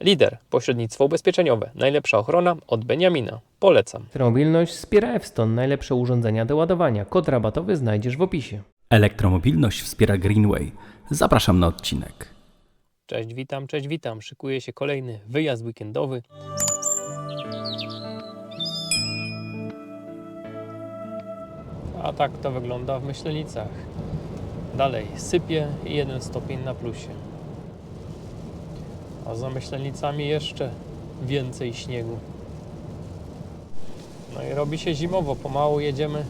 Lider, pośrednictwo ubezpieczeniowe, najlepsza ochrona od Beniamina. Polecam. Elektromobilność wspiera Evston, najlepsze urządzenia do ładowania. Kod rabatowy znajdziesz w opisie. Elektromobilność wspiera Greenway. Zapraszam na odcinek. Cześć, witam, cześć, witam. Szykuje się kolejny wyjazd weekendowy. A tak to wygląda w Myślenicach. Dalej sypie i jeden stopień na plusie. A za Myślenicami jeszcze więcej śniegu. No i robi się zimowo, pomału jedziemy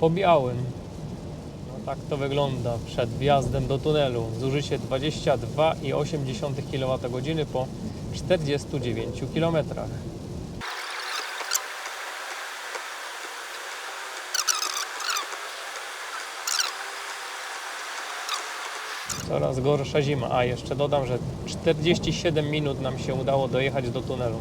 po białym. No tak to wygląda przed wjazdem do tunelu. Zużycie 22,8 kWh po 49 km. Coraz gorsza zima. A jeszcze dodam, że 47 minut nam się udało dojechać do tunelu.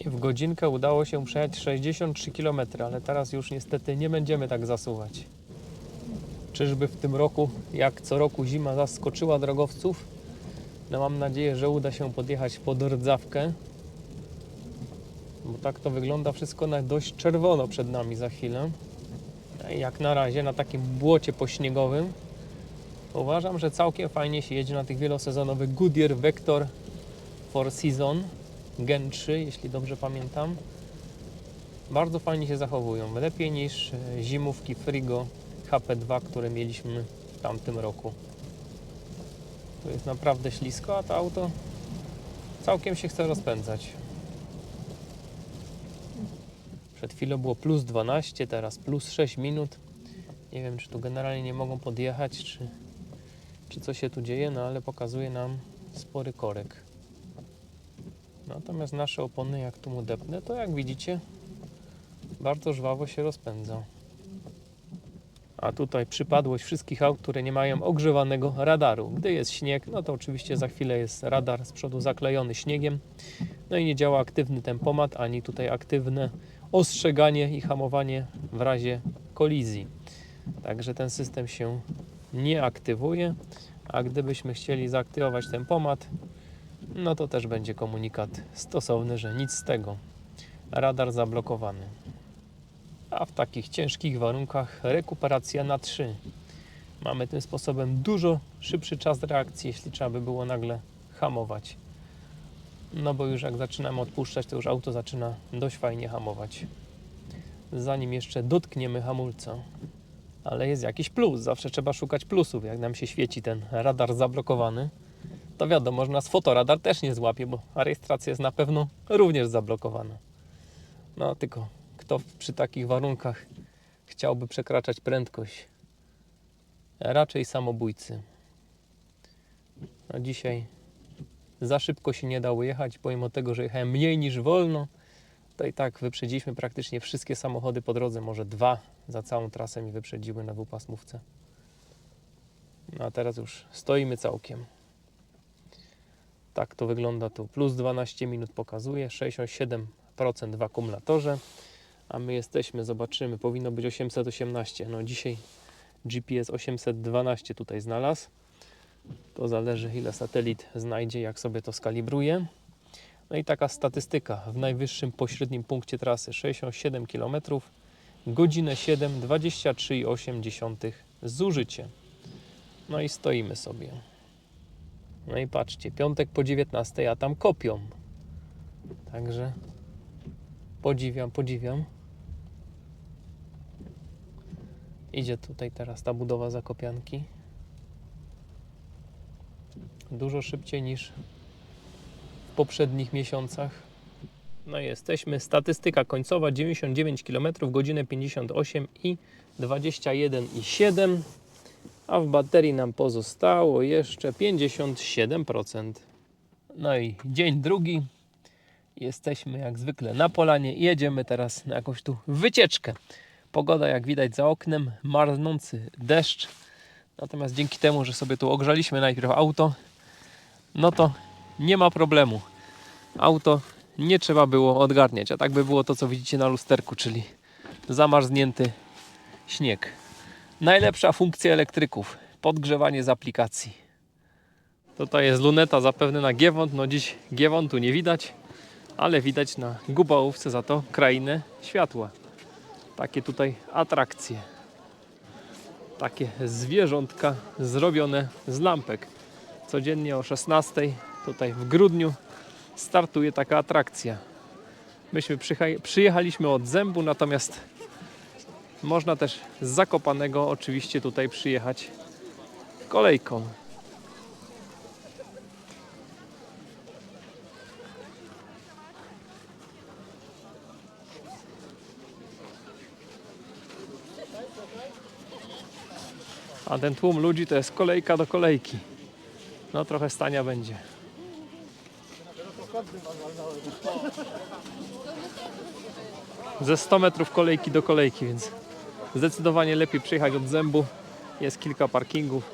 I w godzinkę udało się przejechać 63 km, ale teraz już niestety nie będziemy tak zasuwać. Czyżby w tym roku, jak co roku, zima zaskoczyła drogowców? No mam nadzieję, że uda się podjechać pod rdzawkę. Bo tak to wygląda wszystko na dość czerwono przed nami za chwilę. Jak na razie na takim błocie pośniegowym. Uważam, że całkiem fajnie się jedzie na tych wielosezonowych Goodyear Vector Four Season Gen 3, jeśli dobrze pamiętam. Bardzo fajnie się zachowują. Lepiej niż e, zimówki Frigo HP2, które mieliśmy w tamtym roku. Tu jest naprawdę ślisko, a to auto całkiem się chce rozpędzać. Przed chwilą było plus 12, teraz plus 6 minut. Nie wiem, czy tu generalnie nie mogą podjechać, czy, czy co się tu dzieje, no ale pokazuje nam spory korek. Natomiast nasze opony, jak tu mu depnę, to jak widzicie, bardzo żwawo się rozpędza. A tutaj przypadłość wszystkich aut, które nie mają ogrzewanego radaru. Gdy jest śnieg, no to oczywiście za chwilę jest radar z przodu zaklejony śniegiem. No i nie działa aktywny tempomat, ani tutaj aktywne ostrzeganie i hamowanie w razie kolizji. Także ten system się nie aktywuje. A gdybyśmy chcieli zaaktywować tempomat, no to też będzie komunikat stosowny, że nic z tego. Radar zablokowany. A w takich ciężkich warunkach rekuperacja na 3. Mamy tym sposobem dużo szybszy czas reakcji, jeśli trzeba by było nagle hamować. No bo już jak zaczynamy odpuszczać, to już auto zaczyna dość fajnie hamować. Zanim jeszcze dotkniemy hamulca. Ale jest jakiś plus, zawsze trzeba szukać plusów. Jak nam się świeci ten radar zablokowany, to wiadomo, że nas fotoradar też nie złapie, bo rejestracja jest na pewno również zablokowana. No tylko kto przy takich warunkach chciałby przekraczać prędkość? Raczej samobójcy. A dzisiaj za szybko się nie dało jechać, pomimo tego, że jechałem mniej niż wolno, to i tak wyprzedziliśmy praktycznie wszystkie samochody po drodze, może dwa za całą trasę mi wyprzedziły na dwupasmówce. No a teraz już stoimy całkiem. Tak to wygląda tu. Plus 12 minut pokazuje, 67% w akumulatorze, a my jesteśmy, zobaczymy, powinno być 818. No dzisiaj GPS 812 tutaj znalazł. To zależy ile satelit znajdzie, jak sobie to skalibruje. No i taka statystyka w najwyższym pośrednim punkcie trasy 67 km, godzinę 7, 23,8 zużycie. No i stoimy sobie. No i patrzcie, piątek po 19, a tam kopią. Także podziwiam, podziwiam. Idzie tutaj teraz ta budowa zakopianki. Dużo szybciej niż poprzednich miesiącach. No i jesteśmy. Statystyka końcowa 99 km, godzinę 58 i 21,7 a w baterii nam pozostało jeszcze 57%. No i dzień drugi. Jesteśmy jak zwykle na polanie i jedziemy teraz na jakąś tu wycieczkę. Pogoda jak widać za oknem, marznący deszcz. Natomiast dzięki temu, że sobie tu ogrzaliśmy najpierw auto, no to nie ma problemu. Auto nie trzeba było odgarniać, a tak by było to, co widzicie na lusterku, czyli zamarznięty śnieg. Najlepsza funkcja elektryków podgrzewanie z aplikacji. Tutaj jest luneta zapewne na Giewont. No dziś Giewontu nie widać, ale widać na Gubałówce za to krainę światła. Takie tutaj atrakcje. Takie zwierzątka zrobione z lampek. Codziennie o 16 tutaj w grudniu startuje taka atrakcja. Myśmy przyjechaliśmy od Zębu, natomiast można też z Zakopanego oczywiście tutaj przyjechać kolejką. A ten tłum ludzi to jest kolejka do kolejki. No trochę stania będzie. Ze 100 metrów kolejki do kolejki, więc zdecydowanie lepiej przyjechać od zębu. Jest kilka parkingów.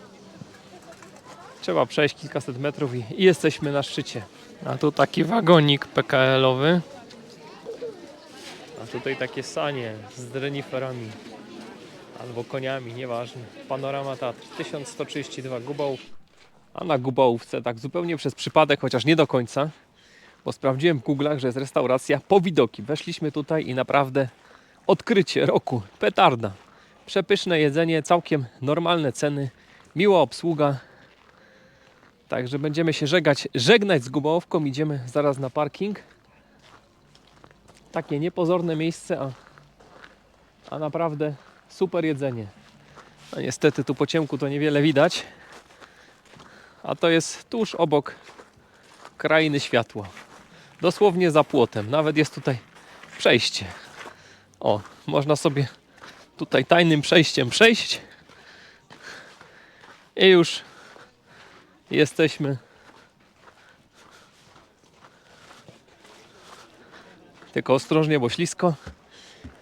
Trzeba przejść kilkaset metrów i, i jesteśmy na szczycie. A tu taki wagonik PKL-owy. A tutaj takie sanie z reniferami albo koniami, nieważne. Panorama Tatr 1132 Gubałów. A na Gubałówce tak zupełnie przez przypadek, chociaż nie do końca, bo sprawdziłem w Google'ach, że jest restauracja po widoki. Weszliśmy tutaj i naprawdę odkrycie roku, petarda. Przepyszne jedzenie, całkiem normalne ceny, miła obsługa. Także będziemy się żegać, żegnać z Gubałówką, idziemy zaraz na parking. Takie niepozorne miejsce, a, a naprawdę super jedzenie. No niestety tu po ciemku to niewiele widać, a to jest tuż obok krainy światła. Dosłownie za płotem. Nawet jest tutaj przejście. O, można sobie tutaj tajnym przejściem przejść. I już jesteśmy. Tylko ostrożnie, bo ślisko.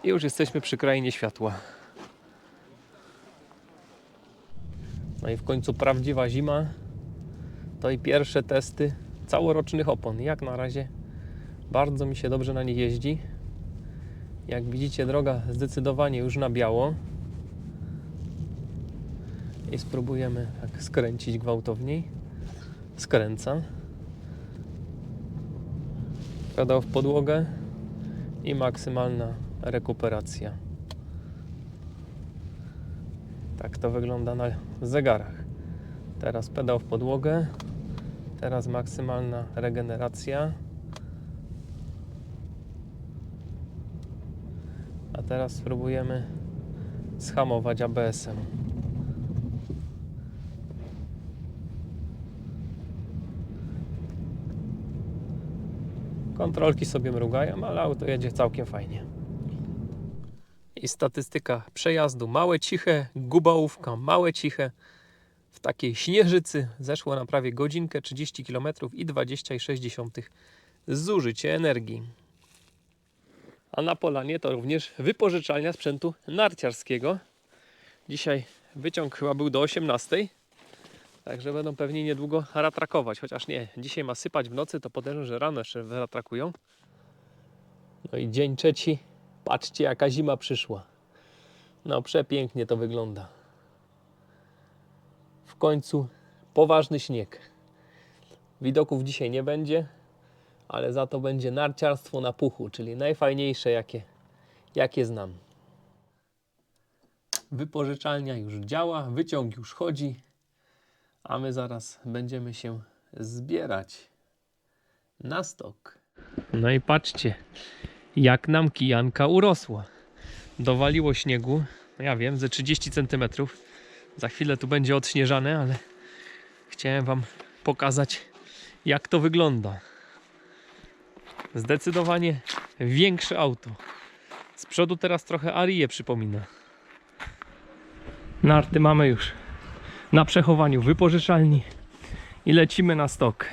I już jesteśmy przy krainie światła. No i w końcu prawdziwa zima. To i pierwsze testy całorocznych opon. Jak na razie bardzo mi się dobrze na nich jeździ. Jak widzicie, droga zdecydowanie już na biało. I spróbujemy tak skręcić gwałtowniej. Skręcam. Pedał w podłogę i maksymalna rekuperacja. Tak to wygląda na zegarach. Teraz pedał w podłogę. Teraz maksymalna regeneracja. Teraz spróbujemy schamować ABS-em. Kontrolki sobie mrugają, ale auto jedzie całkiem fajnie. I statystyka przejazdu. Małe, ciche, gubałówka, małe, ciche. W takiej śnieżycy zeszło na prawie godzinkę, 30 km i 20,6 zużycie energii. A na polanie to również wypożyczalnia sprzętu narciarskiego. Dzisiaj wyciąg chyba był do 18. Także będą pewnie niedługo ratrakować. Chociaż nie, dzisiaj ma sypać w nocy, to podejrzewam, że rano jeszcze wyratrakują. No i dzień trzeci. Patrzcie, jaka zima przyszła. No, przepięknie to wygląda. W końcu poważny śnieg. Widoków dzisiaj nie będzie, ale za to będzie narciarstwo na puchu, czyli najfajniejsze, jakie, jakie znam. Wypożyczalnia już działa, wyciąg już chodzi, a my zaraz będziemy się zbierać na stok. No i patrzcie, jak nam kijanka urosła. Dowaliło śniegu, no ja wiem, ze 30 cm. Za chwilę tu będzie odśnieżane, ale chciałem Wam pokazać, jak to wygląda. Zdecydowanie większe auto. Z przodu teraz trochę Arię przypomina. Narty mamy już na przechowaniu wypożyczalni i lecimy na stok.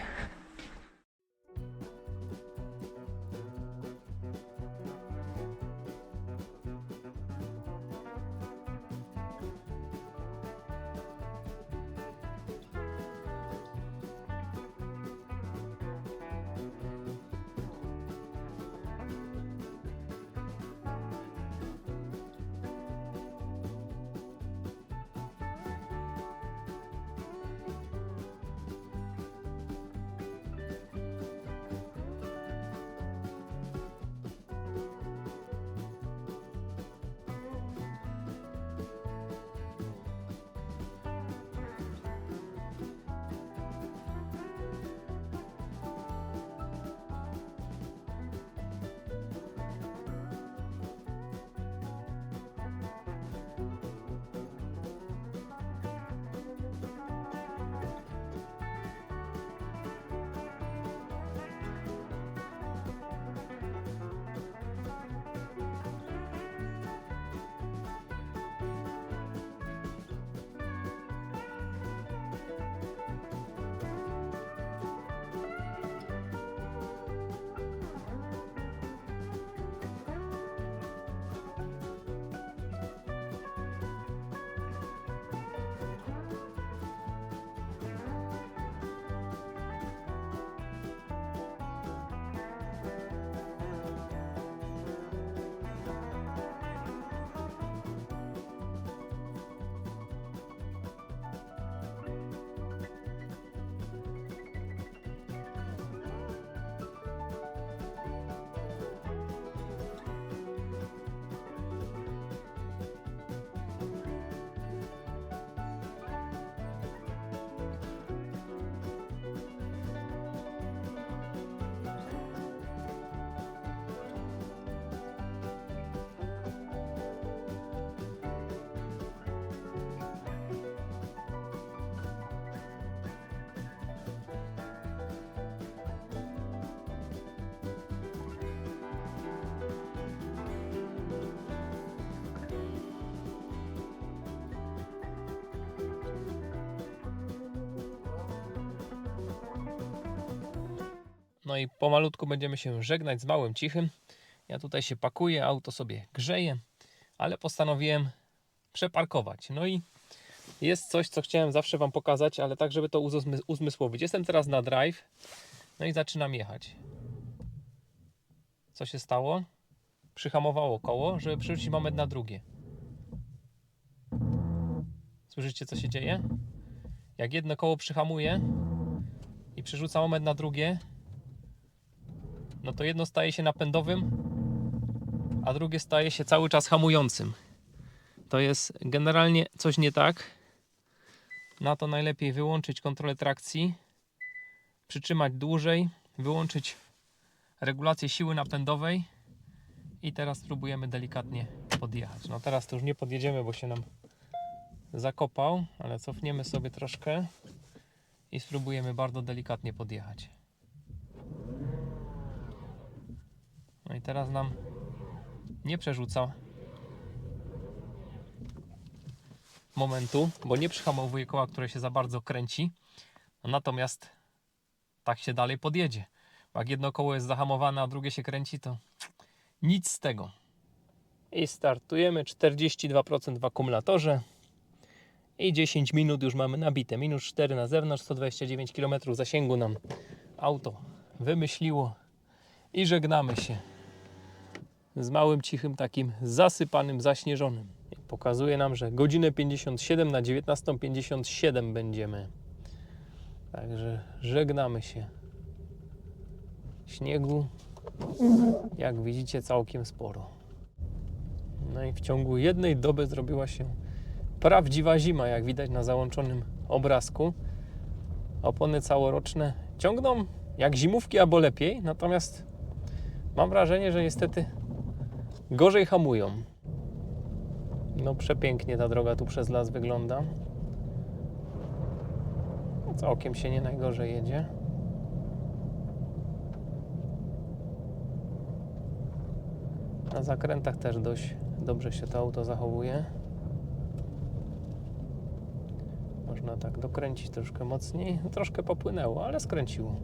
No i pomalutku będziemy się żegnać z małym cichym. Ja tutaj się pakuję, auto sobie grzeje, ale postanowiłem przeparkować. No i jest coś, co chciałem zawsze Wam pokazać, ale tak, żeby to uzmysł- uzmysłowić. Jestem teraz na drive, no i zaczynam jechać. Co się stało? Przyhamowało koło, żeby przerzucić moment na drugie. Słyszycie, co się dzieje? Jak jedno koło przyhamuje i przerzuca moment na drugie, no to jedno staje się napędowym, a drugie staje się cały czas hamującym. To jest generalnie coś nie tak. Na to najlepiej wyłączyć kontrolę trakcji, przytrzymać dłużej, wyłączyć regulację siły napędowej i teraz spróbujemy delikatnie podjechać. No teraz to już nie podjedziemy, bo się nam zakopał, ale cofniemy sobie troszkę i spróbujemy bardzo delikatnie podjechać. No i teraz nam nie przerzuca momentu, bo nie przyhamowuje koła, które się za bardzo kręci. Natomiast tak się dalej podjedzie. Jak jedno koło jest zahamowane, a drugie się kręci, to nic z tego. I startujemy 42% w akumulatorze. I 10 minut już mamy nabite. Minus 4 na zewnątrz, 129 km zasięgu nam auto wymyśliło. I żegnamy się z małym, cichym, takim zasypanym, zaśnieżonym. Pokazuje nam, że godzinę 57 na 19.57 będziemy. Także żegnamy się. Śniegu, jak widzicie, całkiem sporo. No i w ciągu jednej doby zrobiła się prawdziwa zima, jak widać na załączonym obrazku. Opony całoroczne ciągną jak zimówki albo lepiej, natomiast mam wrażenie, że niestety gorzej hamują. No przepięknie ta droga tu przez las wygląda. No, Całkiem się nie najgorzej jedzie. Na zakrętach też dość dobrze się to auto zachowuje. Można tak dokręcić troszkę mocniej. Troszkę popłynęło, ale skręciło.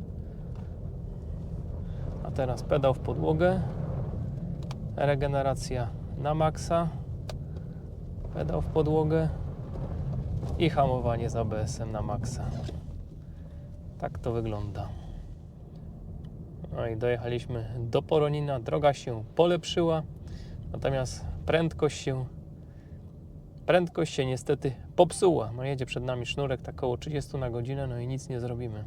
A teraz pedał w podłogę. Regeneracja na maksa. Pedał w podłogę. I hamowanie z ABS-em na maksa. Tak to wygląda. No i dojechaliśmy do Poronina. Droga się polepszyła, natomiast prędkość się prędkość się niestety popsuła. No jedzie przed nami sznurek tak około 30 na godzinę, no i nic nie zrobimy.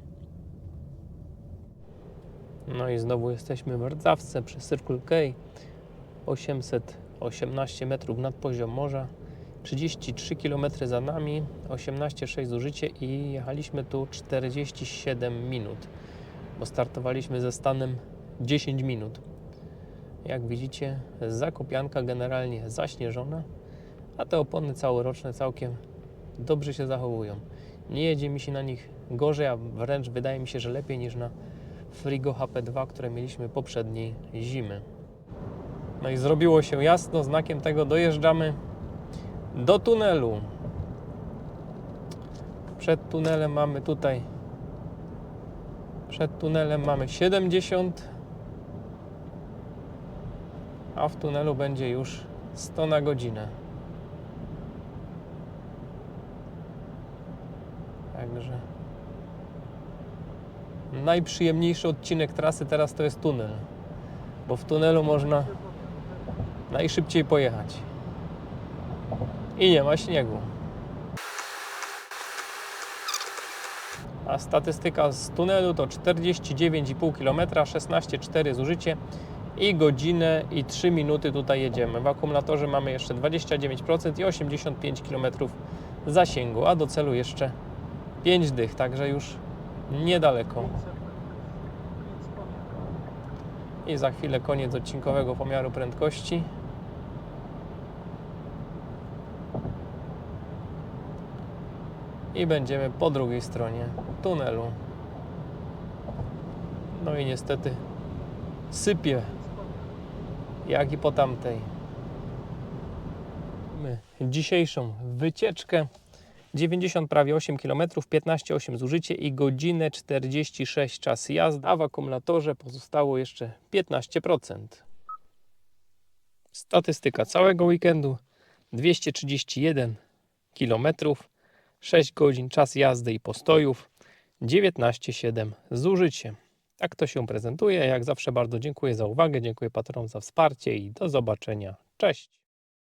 No i znowu jesteśmy w Rdzawce przy Circle K. 818 metrów nad poziom morza. 33 km za nami, 18,6 zużycie i jechaliśmy tu 47 minut, bo startowaliśmy ze stanem 10 minut. Jak widzicie, zakopianka generalnie zaśnieżona, a te opony całoroczne całkiem dobrze się zachowują. Nie jedzie mi się na nich gorzej, a wręcz wydaje mi się, że lepiej niż na Frigo HP2, które mieliśmy poprzedniej zimy. No i zrobiło się jasno, znakiem tego dojeżdżamy do tunelu. Przed tunelem mamy tutaj przed tunelem mamy 70 a w tunelu będzie już 100 na godzinę. Także najprzyjemniejszy odcinek trasy teraz to jest tunel, bo w tunelu można najszybciej pojechać. I nie ma śniegu. A statystyka z tunelu to 49,5 km, 16,4 zużycie i godzinę i 3 minuty tutaj jedziemy. W akumulatorze mamy jeszcze 29% i 85 km zasięgu, a do celu jeszcze 5 dych, także już niedaleko. I za chwilę koniec odcinkowego pomiaru prędkości. I będziemy po drugiej stronie tunelu. No i niestety sypie, jak i po tamtej. Mamy dzisiejszą wycieczkę 90 prawie 8 km, 15,8 zużycie i godzinę 46 czas jazdy, a w akumulatorze pozostało jeszcze 15%. Statystyka całego weekendu 231 km, 6 godzin czas jazdy i postojów, 19,7 zużycie. Tak to się prezentuje. Jak zawsze bardzo dziękuję za uwagę, dziękuję patronom za wsparcie i do zobaczenia. Cześć!